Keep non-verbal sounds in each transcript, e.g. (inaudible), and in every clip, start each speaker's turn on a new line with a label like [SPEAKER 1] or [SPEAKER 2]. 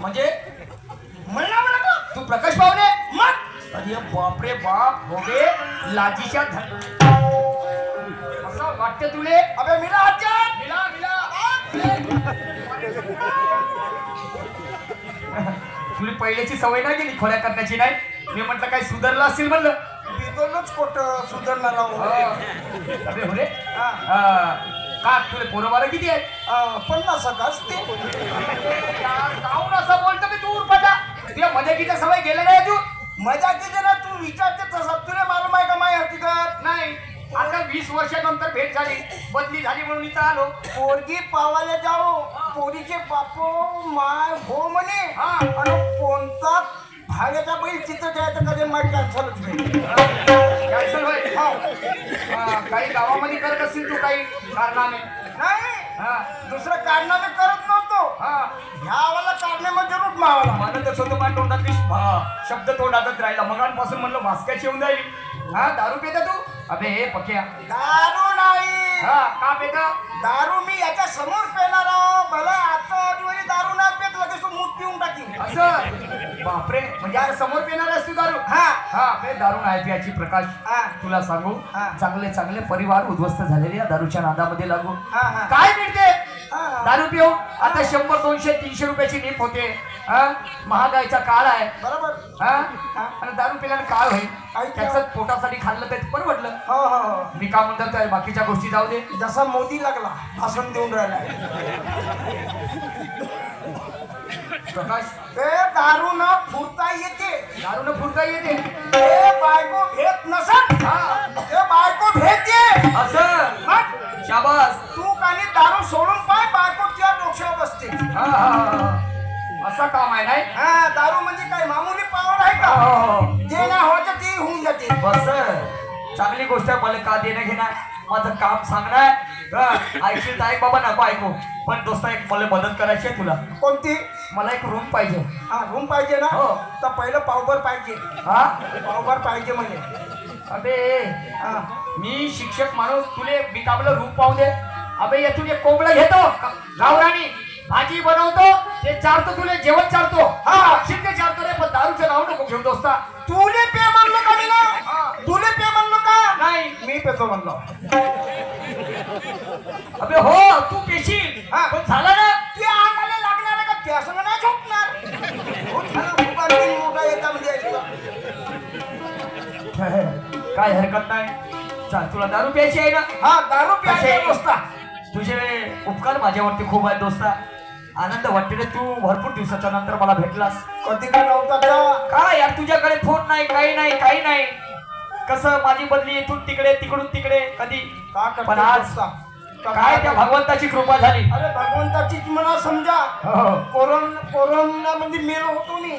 [SPEAKER 1] म्हणजे
[SPEAKER 2] म्हणला म्हणा?
[SPEAKER 1] तू प्रकाश पाहुणे?
[SPEAKER 2] मग?
[SPEAKER 1] अरे बापरे बाप भोगे लाजीच्या धन असं वाटतं तुले?
[SPEAKER 2] अबे मिला हातच्यात!
[SPEAKER 1] मिला मिला. तुला पहिल्याची सवय नाही गेली खोड्या करण्याची नाही? मी म्हटलं काय सुधारलं असेल म्हणलं?
[SPEAKER 2] बिदोलच खोट सुधारणार आहो.
[SPEAKER 1] अरे हो रे?
[SPEAKER 2] हा.
[SPEAKER 1] हा. का पोरं बारा किती आहेत
[SPEAKER 2] आ, पन्नास का असते
[SPEAKER 1] काहून असं बोलतो मी तू उरपाटा तुला मजाकीच्या सवय गेल्या नाही तू
[SPEAKER 2] मजा किती ना तू विचारते तसा तुला मालूम आहे का माय हकीकत?
[SPEAKER 1] नाही. आता वीस वर्षानंतर भेट झाली. बदली झाली म्हणून इथं आलो.
[SPEAKER 2] पोरगी पावायला जाओ पोरीचे बापो माय हो म्हणे.
[SPEAKER 1] हा.
[SPEAKER 2] आणि कोणता भाड्याचा बैल चित्र द्यायचं कधी माहिती कॅन्सलच नाही.
[SPEAKER 1] कॅन्सल होय. हा, काही गावामध्ये करत असतील तू काही कारणाने.
[SPEAKER 2] नाही.
[SPEAKER 1] हा.
[SPEAKER 2] दुसरं कारणाने करत नव्हतो.
[SPEAKER 1] हा.
[SPEAKER 2] ह्यावाला कारणामध्ये रूप मावाला
[SPEAKER 1] म्हणतच होतो माझ्या तोंडातली भा- शब्द तोंडातच राहिला. मगांपासून म्हणलं भास्क्याची येऊन जाईल. हा दारू पेता तू? अबे हे पक्या.
[SPEAKER 2] दारू नाही.
[SPEAKER 1] हा का
[SPEAKER 2] दारू मी याच्या समोर पेणार आहो भला आता आजवरी दारू नाही पेत लगेच तो मूत पिऊन टाकीन
[SPEAKER 1] असं बापरे म्हणजे आता समोर पेणार आहेस तू दारू
[SPEAKER 2] हा
[SPEAKER 1] हा बे दारू नाही प्याची प्रकाश
[SPEAKER 2] हा.
[SPEAKER 1] तुला सांगू
[SPEAKER 2] हा.
[SPEAKER 1] चांगले चांगले परिवार उद्ध्वस्त झालेले या दारूच्या नादामध्ये लागू
[SPEAKER 2] हा, हा.
[SPEAKER 1] काय मिळते. दारू पिऊ? आता शंभर दोनशे तीनशे रुपयाची नीप होते. हा? महागाईचा काळ आहे.
[SPEAKER 2] बरोबर.
[SPEAKER 1] हा? आणि दारू पिल्याने काय होईल. त्याचं पोटासाठी खाल्लं तर परवडलं.
[SPEAKER 2] हो हो हो.
[SPEAKER 1] मी का म्हणतात बाकीच्या गोष्टी जाऊ दे.
[SPEAKER 2] जसा मोदी लागला भाषण देऊन राहिला.
[SPEAKER 1] प्रकाश?
[SPEAKER 2] ते दारू न फुरता येते.
[SPEAKER 1] दारू न फुटता येते.
[SPEAKER 2] ते बायको भेट नसत
[SPEAKER 1] हा.
[SPEAKER 2] ते बायको भेटते.
[SPEAKER 1] असं. शाबास.
[SPEAKER 2] तू काही दारू सोडून डोक्यावर बसते.
[SPEAKER 1] हा हा, हा. असं काम आहे नाही?
[SPEAKER 2] हा दारू म्हणजे काय? मामूली पावर आहे का?
[SPEAKER 1] हो.
[SPEAKER 2] जे ना होतं ते होऊन जाते.
[SPEAKER 1] बस चांगली गोष्ट आहे मला का देणं घेणार माझं काम सांगणार हा, ऐकशील तर ऐक बाबा नको ऐकू. पण दोस्ता एक मला मदत करायची आहे तुला.
[SPEAKER 2] कोणती?
[SPEAKER 1] मला एक रूम पाहिजे.
[SPEAKER 2] हा रूम पाहिजे ना?
[SPEAKER 1] हो.
[SPEAKER 2] तर पहिलं पावभर पाहिजे.
[SPEAKER 1] हा?
[SPEAKER 2] पावभर पाहिजे म्हणजे
[SPEAKER 1] अबे
[SPEAKER 2] हा.
[SPEAKER 1] मी शिक्षक माणूस तुले मला रूम पाहू दे. अबे येथून एक कोंबडं घेतो गावरानी भाजी बनवतो ते चारतो तुले जेवण चारतो. हा शिंदे चारतो रे पण दारूचं नाव नको घेऊ दोस्ता.
[SPEAKER 2] तुले पे म्हणलो का मी
[SPEAKER 1] हा.
[SPEAKER 2] तुले पे म्हणलो का?
[SPEAKER 1] नाही.
[SPEAKER 2] मी पेतो म्हणलो. (laughs)
[SPEAKER 1] अबे हो तू पेशील.
[SPEAKER 2] हा.
[SPEAKER 1] पण झालं ना?
[SPEAKER 2] ते आगायला लागणार का? त्या संग नाही झोपणार. हो, म्हणजे. (laughs)
[SPEAKER 1] काय हरकत नाही. चाल तुला दारू प्यायची आहे ना?
[SPEAKER 2] हा दारू प्यायचे? दोस्ता.
[SPEAKER 1] तुझे उपकार माझ्यावरती खूप आहेत दोस्ता. आनंद वाटते रे तू. भरपूर दिवसाच्या नंतर मला भेटलास.
[SPEAKER 2] कधी का नव्हता का
[SPEAKER 1] काय यार तुझ्याकडे फोन नाही काही नाही काही नाही. कसं माझी बदली इथून तिकडे तिकडून तिकडे कधी?
[SPEAKER 2] का
[SPEAKER 1] पण आज काय त्या? भगवंताची कृपा झाली.
[SPEAKER 2] अरे भगवंताचीच म्हणा समजा.
[SPEAKER 1] हो.
[SPEAKER 2] कोरोना कोरोना मध्ये मेलो होतो मी?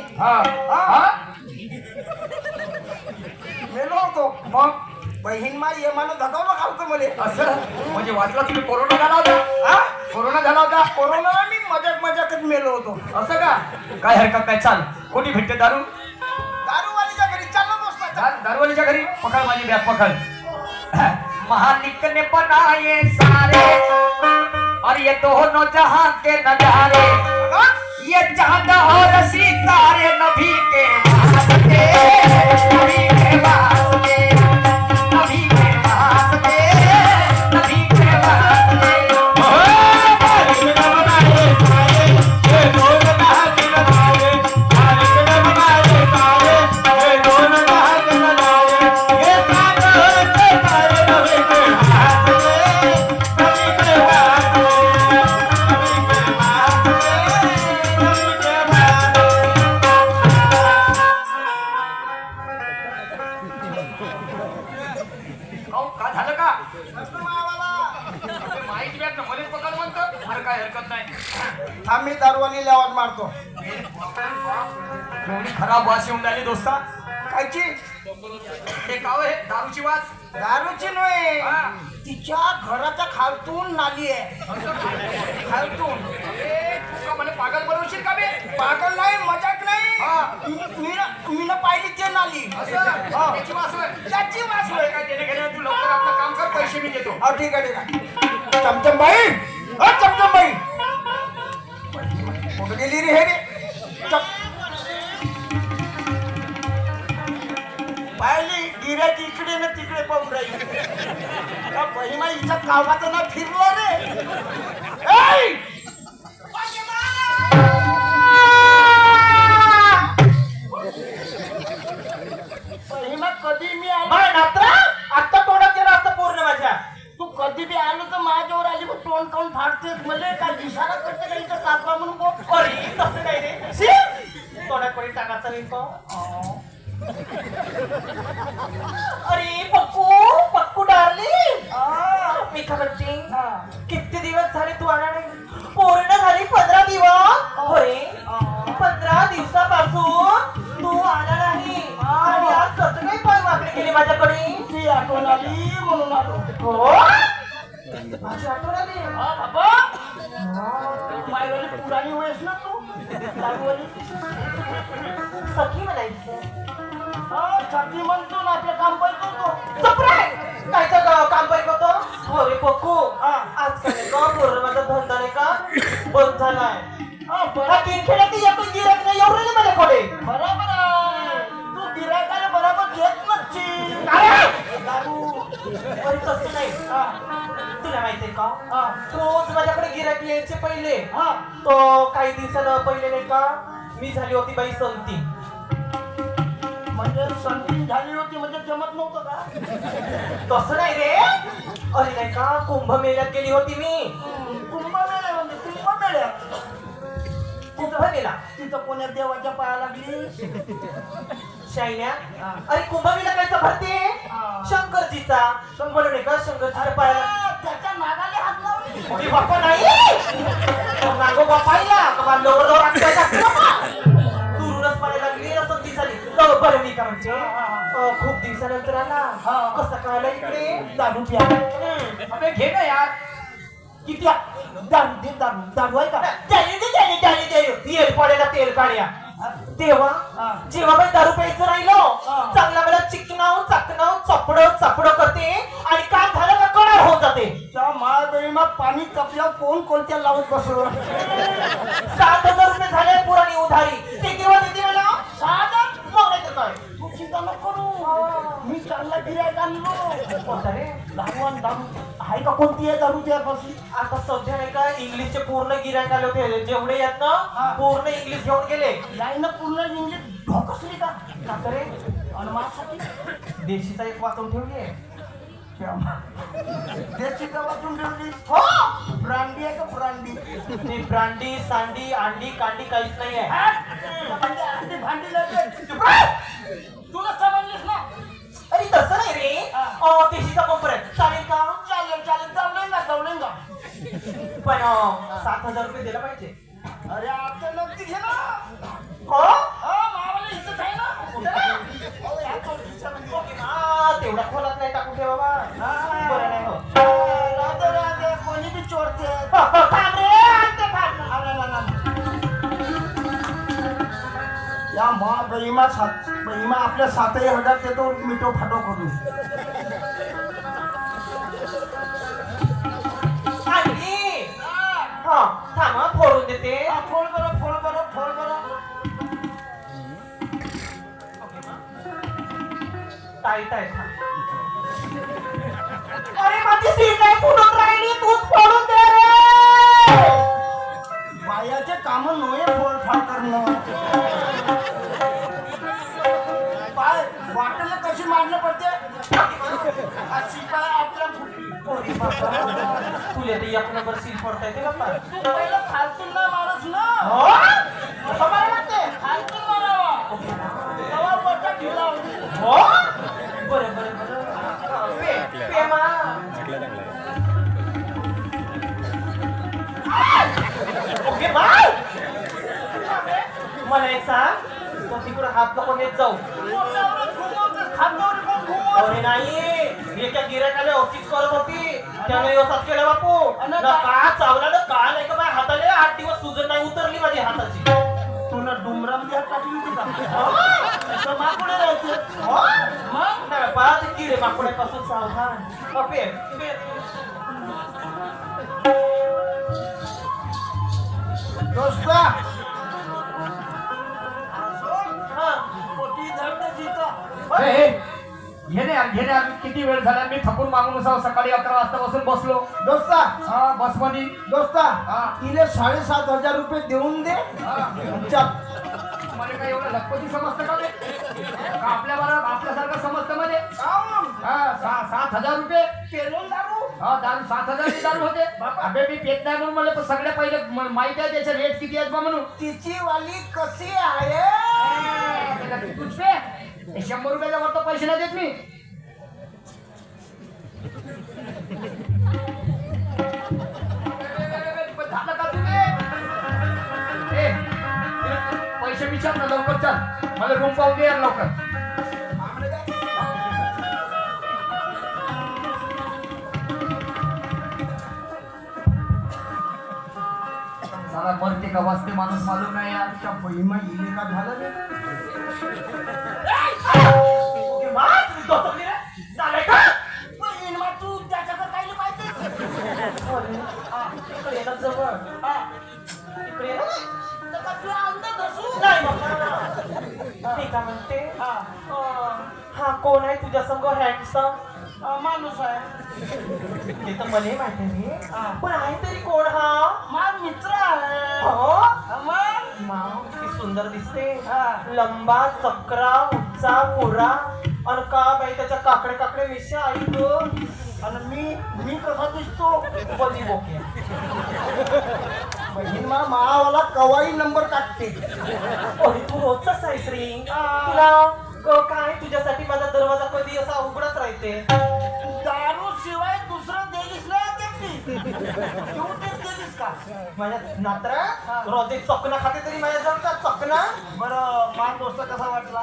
[SPEAKER 2] मेलो होतो.
[SPEAKER 1] मग?
[SPEAKER 2] बहीण मा ये मला धगावलं खालतं मले
[SPEAKER 1] असं? म्हणजे वाटलं तुम्ही कोरोना झाला होता?
[SPEAKER 2] हा?
[SPEAKER 1] कोरोना झाला होता?
[SPEAKER 2] कोरोनाला मी मजाक मजाकच मेलो होतो.
[SPEAKER 1] असं का? काय हरकत नाही चाल. कोणी भेटते दारू?
[SPEAKER 2] दारूवालीच्या घरी चाललो दोस्ता.
[SPEAKER 1] दारूवालीच्या घरी? पकड माझी बॅग पकड. महानिक ने बनाए सारे. और ये दोनों जहां के नजारे। ये चांद और सितारे नभी के वास्ते नभी के वास्ते हे गाव आहे दारूची वास?
[SPEAKER 2] दारूची नव्हे.
[SPEAKER 1] हा.
[SPEAKER 2] तिच्या घराच्या खालतून नाली आहे. खालतून?
[SPEAKER 1] ए, तू का मला पागल बनवशील का बे?
[SPEAKER 2] पागल नाही मजाक नाही.
[SPEAKER 1] हा.
[SPEAKER 2] मी- मी न- मी न पाहिली ते नाली.
[SPEAKER 1] असं?
[SPEAKER 2] हा.
[SPEAKER 1] त्याची वास होय?
[SPEAKER 2] त्याची वास
[SPEAKER 1] मला काय देणे घेणे तू लवकर आपलं काम कर पैसे मी देतो.
[SPEAKER 2] हा ठीक आहे ठीक आहे. चमचम बाई हा चमचम बाई कुठं गेली रे हे रे. गिऱ्याक इकडे ना तिकडे पाहून राहील. पहिमा हिच्या कामात ना फिरलो रे. पहिमा कधी मी
[SPEAKER 3] आता तोंडात गेला असता पूर्ण माझ्या.
[SPEAKER 2] तू कधी बी आलो तर माझ्यावर आली मग तोंड तोंड फाडते मले काय इशारा करते का इथं सातवा म्हणून
[SPEAKER 3] तसं काही रे तोंडात कोणी टाकायचं नाही तो. अरे पक्कू पक्कू डार्लिंग मी काय म्हणते? किती दिवस झाले तू आला नाही? पूर्ण झाली पंधरा दिवस. होय पंधरा दिवसापासून तू आला नाही. आणि आज कसं काही पाय वाकडे केले माझ्याकडे.
[SPEAKER 2] ती आठवण आली म्हणून आलो.
[SPEAKER 3] हो? माझी आठवण आली?
[SPEAKER 2] हा बाबा. मायवाली पुराणी वयस ना तू. लागवली
[SPEAKER 3] सखी म्हणायचं.
[SPEAKER 2] छाती म्हणतो ना आपलं काम पाहिजे तो
[SPEAKER 3] सप्राय काय तर गा- काम होतं अरे पक्कू. आजकाल नाही का? पूर्ण माझा धंदा नाही का? बंद झालाय. तीन खेळात एकच गिराक नाही एवढं नाही माझ्याकडे
[SPEAKER 2] बरोबर आहे तू गिरायकाला बरोबर घेत नसशील.
[SPEAKER 3] अरे! तसं नाही.
[SPEAKER 2] हा.
[SPEAKER 3] तुला माहितीये का? रोज माझ्याकडे गिराक यायचे पहिले.
[SPEAKER 2] हा.
[SPEAKER 3] तो काही दिवसानं पहिले नाही का? मी झाली होती बाई संती.
[SPEAKER 2] म्हणजे संधी झाली होती म्हणजे जमत नव्हतं का?
[SPEAKER 3] तसं नाही रे. अरे नाही का? कुंभमेळ्यात गेली होती मी.
[SPEAKER 2] कुंभमेळ्या म्हणजे कुंभमेळ्यात
[SPEAKER 3] कुंभमेळा.
[SPEAKER 2] तिथं कोण्या देवाच्या पाया लागली.
[SPEAKER 3] शायन्या
[SPEAKER 2] हा.
[SPEAKER 3] अरे कुंभमेळा कायचा भरते. शंकरजीचा. म्हणून आहे का? शंकरजीच्या पायाला
[SPEAKER 2] आ, त्याच्या नागाले हात लावली.
[SPEAKER 3] बाप्पा नाही. नागो बापायला का बरं मी काय म्हणते? अं, खूप दिवसानंतर आला
[SPEAKER 2] हा.
[SPEAKER 3] कसा कळाला इकडे
[SPEAKER 2] दारू प्या.
[SPEAKER 3] अबे घे ना यार.
[SPEAKER 2] किती आ- दारू दे दारू दारू आहे का?
[SPEAKER 3] त्याने दे त्याने त्याने दे तेल पडायला तेल काढ्या. तेव्हा
[SPEAKER 2] हा.
[SPEAKER 3] जेव्हा मी दारू प्यायचं राहिलो
[SPEAKER 2] हा.
[SPEAKER 3] चांगला मला चिकनाव चाकनाव चपड चपड करते आणि काम झालं का कळा होऊन जाते.
[SPEAKER 2] त्या माळबळी मग पाणी कपल्यावर कोण कोणत्या लावत बसलो
[SPEAKER 3] सात हजार रुपये झाले पुराणी उधारी.
[SPEAKER 2] चांगला गिरायक आणलो
[SPEAKER 3] कोणता रे
[SPEAKER 2] दारू आण दारू आहे का कोणती आहे दारू त्यापासून
[SPEAKER 3] आता सध्या नाही का इंग्लिशचे पूर्ण गिरायक आले होते. जेवढे
[SPEAKER 2] हा.
[SPEAKER 3] ना पूर्ण इंग्लिश घेऊन गेले.
[SPEAKER 2] नाही ना पूर्ण इंग्लिश ढोकसली का?
[SPEAKER 3] का रे
[SPEAKER 2] माझ्यासाठी?
[SPEAKER 3] देशीचा एक वाचून ठेवली
[SPEAKER 2] देशी वाचून ठेवली.
[SPEAKER 3] हो!
[SPEAKER 2] ब्रांडी आहे का ब्रांडी?
[SPEAKER 3] ती ब्रांडी सांडी अंडी कांडी काहीच नाही आहे.
[SPEAKER 2] हा? भांडी लागते तुला
[SPEAKER 3] देशीचा पंपर आहे चालेल का
[SPEAKER 2] चालेल चालेल जाऊन का
[SPEAKER 3] पण अं, सात हजार रुपये दिला पाहिजे
[SPEAKER 2] अरे आता नक्की घे ना
[SPEAKER 3] हो
[SPEAKER 2] हा मावाला इथं आहे ना? अहो, ह्या चौकीच्यामध्ये.
[SPEAKER 3] ओके, हा, तेवढ्या खोलात नाही टाकून ठेवा बा
[SPEAKER 2] हा.
[SPEAKER 3] बरं नाही हो
[SPEAKER 2] राधे राधे कोणी बी चोरते
[SPEAKER 3] थांब रे आणते थांब.
[SPEAKER 2] अरे ना, ना, ना. या मा बहिमा सात बहिमा आपल्या सातही हजार देतो मिठो फाटो करून
[SPEAKER 3] टाईट आहे. अरे माझी सीट आहे फुटून राहिली तूच फोडून दे रे.
[SPEAKER 2] बायाचे काम नव्हे फोडफाड करणं. पाय वाटेल कशी मारलं पडते? अशी काय आपल्या
[SPEAKER 3] तुला ते एक नंबर सील का पण?
[SPEAKER 2] तू पहिलं खालतून ना मारस
[SPEAKER 3] जाऊ? अरे नाही. एका गिरायकाला ऑफिस करत होती. त्याने व्यवस्था केलं बापू. ना
[SPEAKER 2] का-
[SPEAKER 3] चावला ना का नाही का माझ्या हाताले? आठ दिवस सुजन नाही उतरली माझी हाताची.
[SPEAKER 2] तुला डुमरामध्ये हात टाकली होती का? (laughs)
[SPEAKER 3] हो?
[SPEAKER 2] तर माकुडे राहायचे
[SPEAKER 3] हो?
[SPEAKER 2] मग?
[SPEAKER 3] नाही बाबा, ते किडे माकोड्यापासून सावधान. अ, पे, पे.
[SPEAKER 2] दोस्ता
[SPEAKER 1] घेणे आण, घेणे आण. किती वेळ झाला? मी थकून मागून असावं सकाळी अकरा वाजता बसून बसलो.
[SPEAKER 2] दोस्ता.
[SPEAKER 1] हा बसमध्ये
[SPEAKER 2] दोस्ता
[SPEAKER 1] हा.
[SPEAKER 2] तिले साडेसात हजार रुपये देऊन दे. चल.
[SPEAKER 1] मला काय एवढं लखपती समजतं का ते? का आपल्या बरोबर आपल्यासारखं समजतं मध्ये? हा सा- सात हजार रुपये.
[SPEAKER 2] पेरून दारू?
[SPEAKER 4] हा दारू सात हजारची दारू होते. अबे मी नाही म्हणून मला पण सगळ्या पहिले म- माहिती आहे त्याचे रेट किती आहेत बा म्हणून.
[SPEAKER 2] तिची वाली कशी आहे?
[SPEAKER 4] त्याला तूच पे हे शंभर रुपयाच्या वर तर पैसे नाही देत मी. पैसे विचार ना लवकर चल. मला रूम पाहू दे यार लवकर. साला मरते का वाचते माणूस मालूम नाही यार.
[SPEAKER 2] बहिमा इले का? झालं
[SPEAKER 3] तुझ्या संग हँडसम
[SPEAKER 2] माणूस आहे.
[SPEAKER 3] ते तर मला माहिती नाही. पण आहे तरी कोण हा?
[SPEAKER 2] माझ मित्र आहे.
[SPEAKER 3] हो?
[SPEAKER 2] मग?
[SPEAKER 3] माव, किती सुंदर दिसते.
[SPEAKER 2] हा.
[SPEAKER 3] लंबा चक्रा उच्चा पुरा आणि का बाई त्याच्या काकडे काकडे विषय ऐक
[SPEAKER 2] आणि मी मी कसा दिसतो?
[SPEAKER 3] बली बोके.
[SPEAKER 2] बहीण मा मावाला कवाई नंबर टाकते
[SPEAKER 3] अरे तू रोजचाच आहेस रे.
[SPEAKER 2] हा.
[SPEAKER 3] तुला काय तुझ्यासाठी माझा दरवाजा कधी असा उघडाच राहते?
[SPEAKER 2] दारू शिवाय दुसरं देलीस ना देलीस का
[SPEAKER 3] माझ्या नात्रा रोज एक चकना खाते तरी माझ्या जमतात चकना
[SPEAKER 2] बरं मा दोस्त कसा वाटला?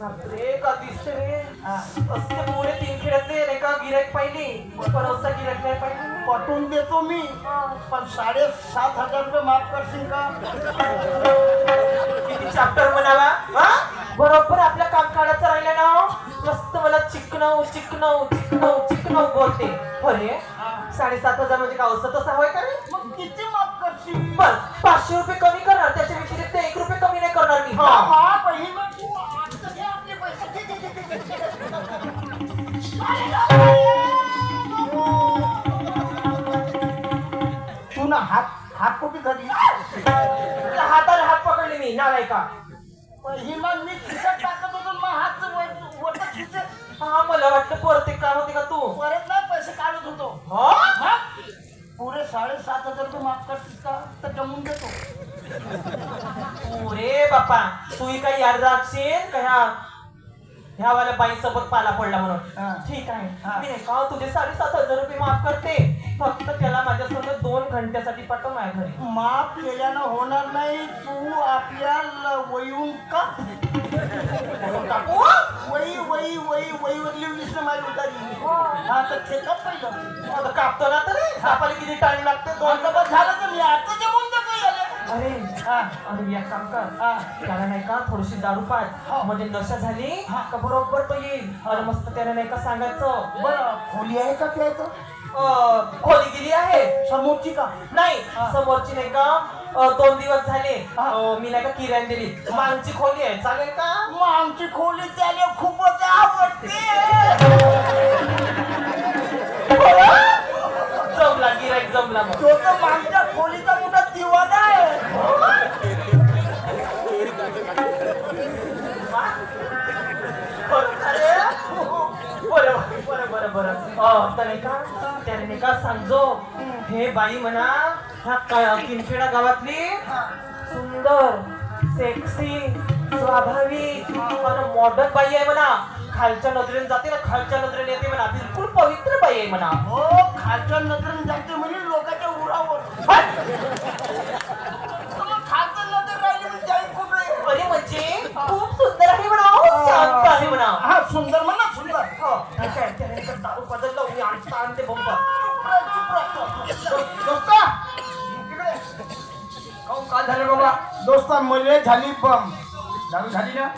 [SPEAKER 3] बापरे का दिसते रे? असते पुढे तीन खेळातले रे का गिरायक पाहिली? पण असा गिरायक नाही पाहिली.
[SPEAKER 2] पटवून देतो मी. पण साडेसात हजार रुपये माफ करशील का? (laughs)
[SPEAKER 3] किती चॅप्टर म्हणावा हा? बरोबर आपल्या काम काढायचं राहिलं ना मस्त मला चिकनव चिकनव चिकनव चिकनव बोलते. अरे साडेसात हजार म्हणजे काय असं तसं हवंय का रे?
[SPEAKER 2] मग किती माफ करशील?
[SPEAKER 3] बस पाचशे
[SPEAKER 2] हजार रुपये माफ करतीस का तर जमून देतो
[SPEAKER 3] अरे बापा तू काही याद राखशील का ह्या ह्या वाल्या बाई सोबत पाला पडला
[SPEAKER 2] हा.
[SPEAKER 3] म्हणून ठीक आहे
[SPEAKER 2] हा.
[SPEAKER 3] मी नाही का तुझे साडेसात हजार रुपये माफ करते फक्त त्याला माझ्यासोबत दोन घंट्यासाठी पाठव माझ्या घरी.
[SPEAKER 2] माफ केल्यानं होणार नाही. तू आपल्या ल- वयून का?
[SPEAKER 3] टाकू
[SPEAKER 2] वही वही वही वहीवर लिहिलीस ना माझी उतारी. हा. तर चेकअप पहिलं.
[SPEAKER 3] आता कापतो ना तर. कापायला किती टाइम लागतो दोन
[SPEAKER 2] डबा झालं तर मी आता याले
[SPEAKER 3] अरे
[SPEAKER 2] हा
[SPEAKER 3] अरे एक काम कर.
[SPEAKER 2] हा.
[SPEAKER 3] त्याला नाही का थोडीशी दारू पाज
[SPEAKER 2] हा.
[SPEAKER 3] म्हणजे नशा झाली
[SPEAKER 2] हा.
[SPEAKER 3] का बरोबर तो येईल. आणि मस्त त्याला नाही का सांगायचं.
[SPEAKER 2] बरं. खोली आहे का
[SPEAKER 3] अं, खोली गेली आहे.
[SPEAKER 2] समोरची का?
[SPEAKER 3] नाही. समोरची नाही का? अं, दोन दिवस झाले. अं, मी नाही का किराण दिली. मागची खोली आहे. चालेल का?
[SPEAKER 2] मग आमची खोली त्याला खूपच आवडते.
[SPEAKER 3] जमला गिराईक जमला मग.
[SPEAKER 2] तो तर मागच्या खोलीचा
[SPEAKER 3] बरं अं, त्याने का त्याने नाही का सांगजो हे बाई म्हणा ह्या क- किनखेडा गावातली सुंदर सेक्सी स्वाभाविक आणि मॉडर्न बाई आहे म्हणा. खालच्या नजरेने जाते ना खालच्या नजरेने येते म्हणा. बिलकुल पवित्र बाई आहे म्हणा.
[SPEAKER 2] हो खालच्या नजरेने जाते म्हणजे लोकांच्या उरावर.
[SPEAKER 3] हट!
[SPEAKER 2] तर मग खालचं नजर राहिली म्हणजे
[SPEAKER 3] अरे म्हणजे खूप सुंदर आहे म्हणा शांत आहे म्हणा.
[SPEAKER 2] हा सुंदर म्हणा सुंदर.
[SPEAKER 3] हो,
[SPEAKER 2] दोस्ता
[SPEAKER 4] काय झालं बाबा
[SPEAKER 2] दोस्ता मले झाली
[SPEAKER 4] पण झाली ना